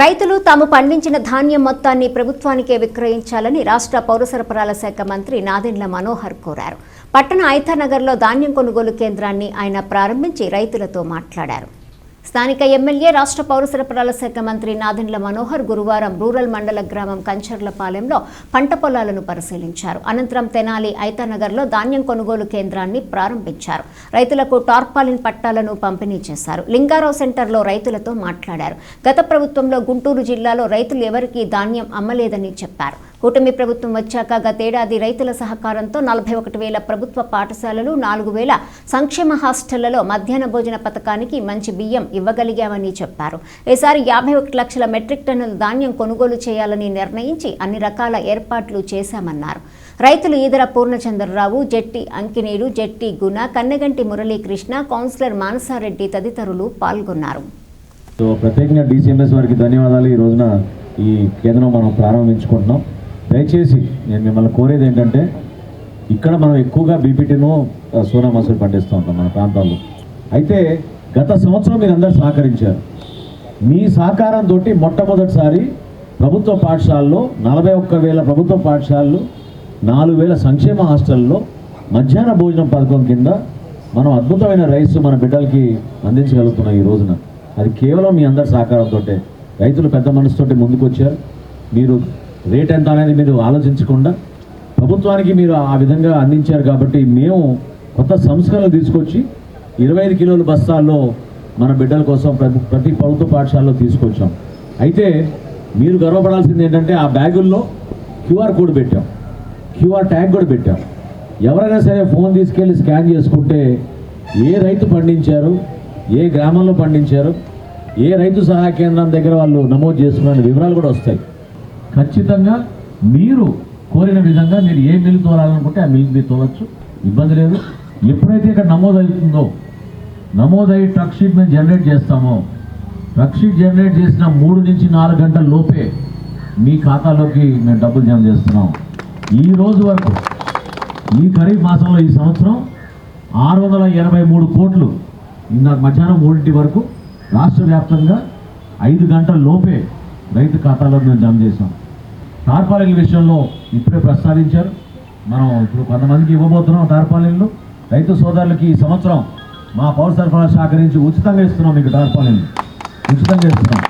రైతులు తాము పండించిన ధాన్యం మొత్తాన్ని ప్రభుత్వానికే విక్రయించాలని రాష్ట్ర పౌర సరఫరాల శాఖ మంత్రి నాదెండ్ల మనోహర్ కోరారు. పట్టణ ఐతానగర్లో ధాన్యం కొనుగోలు కేంద్రాన్ని ఆయన ప్రారంభించి రైతులతో మాట్లాడారు. స్థానిక ఎమ్మెల్యే రాష్ట్ర పౌర సరఫరాల శాఖ మంత్రి నాదెండ్ల మనోహర్ గురువారం రూరల్ మండల గ్రామం కంచర్లపాలెంలో పంట పొలాలను పరిశీలించారు. అనంతరం తెనాలి ఐతానగర్లో ధాన్యం కొనుగోలు కేంద్రాన్ని ప్రారంభించారు. రైతులకు టార్పాలిన్ పట్టాలను పంపిణీ చేశారు. లింగారావు సెంటర్లో రైతులతో మాట్లాడారు. గత ప్రభుత్వంలో గుంటూరు జిల్లాలో రైతులు ఎవరికీ ధాన్యం అమ్మలేదని చెప్పారు. కూటమి ప్రభుత్వం వచ్చాక గతేడాది రైతుల సహకారంతో నలభై ఒకటి వేల ప్రభుత్వ పాఠశాలలు నాలుగు వేల సంక్షేమ హాస్టళ్ళలో మధ్యాహ్న భోజన పథకానికి మంచి బియ్యం ఇవ్వగలిగామని చెప్పారు. ఈసారి యాభై ఒకటి లక్షల మెట్రిక్ టన్నుల ధాన్యం కొనుగోలు చేయాలని నిర్ణయించి అన్ని రకాల ఏర్పాట్లు చేశామన్నారు. రైతులు ఈదర పూర్ణచంద్రరావు జట్టి అంకినేడు జట్టి గుణ కన్నెగంటి మురళీకృష్ణ కౌన్సిలర్ మానసారెడ్డి తదితరులు పాల్గొన్నారు. ప్రత్యేకంగా డీసీఎంఎస్ వారికి ధన్యవాదాలు. ఈ రోజున ఈ కేంద్రం మనం ప్రారంభించుకుంటున్నాం. దయచేసి నేను మిమ్మల్ని కోరేది ఏంటంటే ఇక్కడ మనం ఎక్కువగా బీపీటీను సోనా మసూరి పండిస్తూ ఉంటాం మన ప్రాంతాల్లో. అయితే గత సంవత్సరం మీరు అందరు సహకరించారు. మీ సహకారంతో మొట్టమొదటిసారి ప్రభుత్వ పాఠశాలలో నలభై ఒక్క వేల ప్రభుత్వ పాఠశాలలు నాలుగు వేల సంక్షేమ హాస్టల్లో మధ్యాహ్న భోజనం పథకం కింద మనం అద్భుతమైన రైస్ మన బిడ్డలకి అందించగలుగుతున్నాం ఈ రోజున. అది కేవలం మీ అందరి సహకారంతో రైతులు పెద్ద మనసుతో ముందుకు వచ్చారు మీరు రేట్ ఎంత అనేది మీరు ఆలోచించకుండా ప్రభుత్వానికి మీరు ఆ విధంగా అందించారు కాబట్టి మేము కొత్త సంస్కరణలు తీసుకొచ్చి ఇరవై ఐదు కిలోల బస్తాల్లో మన బిడ్డల కోసం ప్రతి ప్రతి ప్రభుత్వ పాఠశాలలో తీసుకొచ్చాం. అయితే మీరు గర్వపడాల్సింది ఏంటంటే ఆ బ్యాగుల్లో క్యూఆర్ కోడ్ పెట్టాం. క్యూఆర్ ట్యాగ్ కూడా పెట్టాం. ఎవరైనా సరే ఫోన్ తీసుకెళ్ళి స్కాన్ చేసుకుంటే ఏ రైతు పండించారు ఏ గ్రామంలో పండించారు ఏ రైతు సహాయ కేంద్రం దగ్గర వాళ్ళు నమోదు చేసుకున్న వివరాలు కూడా వస్తాయి. ఖచ్చితంగా మీరు కోరిన విధంగా మీరు ఏ మిల్లు తోలాలనుకుంటే ఆ మిల్లు మీరు తోలచ్చు. ఇబ్బంది లేదు. ఎప్పుడైతే ఇక్కడ నమోదు అవుతుందో నమోదయ్యి ట్రక్ షీట్ మేము జనరేట్ చేస్తామో ట్రక్ షీట్ జనరేట్ చేసిన మూడు నుంచి నాలుగు గంటల లోపే మీ ఖాతాలోకి మేము డబ్బులు జమ చేస్తున్నాం. ఈ రోజు వరకు ఈ ఖరీఫ్ మాసంలో ఈ సంవత్సరం ఆరు వందల ఎనభై మూడు కోట్లు ఇందాక మధ్యాహ్నం మూడింటి వరకు రాష్ట్ర వ్యాప్తంగా ఐదు గంటల లోపే రైతు ఖాతాలో మేము జమ చేసాం టార్పాలిన్ విషయంలో ఇప్పుడే ప్రస్తావించారు. మనం ఇప్పుడు కొంతమందికి ఇవ్వబోతున్నాం టార్పాలిన్లు రైతు సోదరులకి ఈ సంవత్సరం మా పౌర సరఫరా శాఖ నుంచి ఉచితంగా ఇస్తున్నాం మీకు టార్పాలిన్లు ఉచితంగా ఇస్తున్నాం.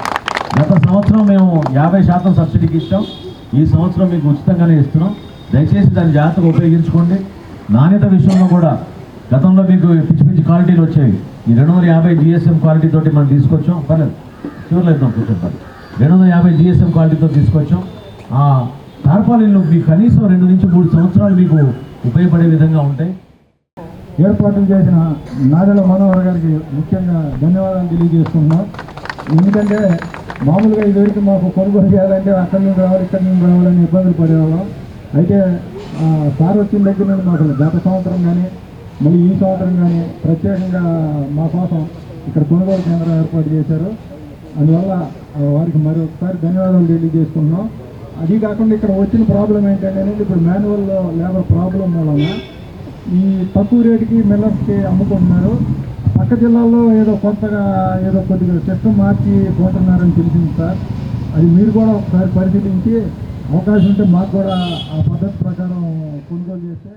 గత సంవత్సరం మేము యాభై శాతం సబ్సిడీకి ఇచ్చాం. ఈ సంవత్సరం మీకు ఉచితంగానే ఇస్తున్నాం. దయచేసి దాన్ని జాగ్రత్తగా ఉపయోగించుకోండి. నాణ్యత విషయంలో కూడా గతంలో మీకు పిచ్చి పిచ్చి క్వాలిటీలు వచ్చాయి. ఈ రెండు వందల యాభై జిఎస్ఎం క్వాలిటీ తోటి మనం తీసుకొచ్చాం. పర్లేదు. చివరిలో ఇద్దాం కూర్చోండి రెండు వందల యాభై జిఎస్ఎం క్వాలిటీతో తీసుకొచ్చాం. ఆ టార్పాలిన్లు మీకు కనీసం రెండు నుంచి మూడు సంవత్సరాలు మీకు ఉపయోగపడే విధంగా ఉంటాయి. ఏర్పాట్లు చేసిన నాగల మనోహర్ గారికి ముఖ్యంగా ధన్యవాదాలు తెలియజేస్తున్నాం ఎందుకంటే మామూలుగా ఇదివరకు మాకు కొనుగోలు చేయాలంటే అక్కడి నుండి రావాలి ఇక్కడి నుండి రావాలని ఇబ్బందులు పడేవాళ్ళం. అయితే సార్ వచ్చిన దగ్గర నుండి మాకు గత సంవత్సరం కానీ మళ్ళీ ఈ సంవత్సరం కానీ ప్రత్యేకంగా మా కోసం ఇక్కడ కొనుగోలు కేంద్రం ఏర్పాటు చేశారు. అందువల్ల వారికి మరొకసారి ధన్యవాదాలు తెలియజేస్తున్నాం అది కాకుండా ఇక్కడ వచ్చిన ప్రాబ్లం ఏంటంటే ఇప్పుడు మాన్యువల్ లేబర్ ప్రాబ్లం మూలన ఈ తక్కువ రేటుకి మిల్లర్స్కి అమ్ముకుంటున్నారు. పక్క జిల్లాల్లో ఏదో కొత్తగా ఏదో కొద్దిగా సిస్టమ్ మార్చి పోతున్నారని తెలిసింది సార్. అది మీరు కూడా ఒకసారి పరిశీలించి అవకాశం ఉంటే మాకు కూడా ఆ పద్ధతి ప్రకారం కొనుగోలు చేస్తే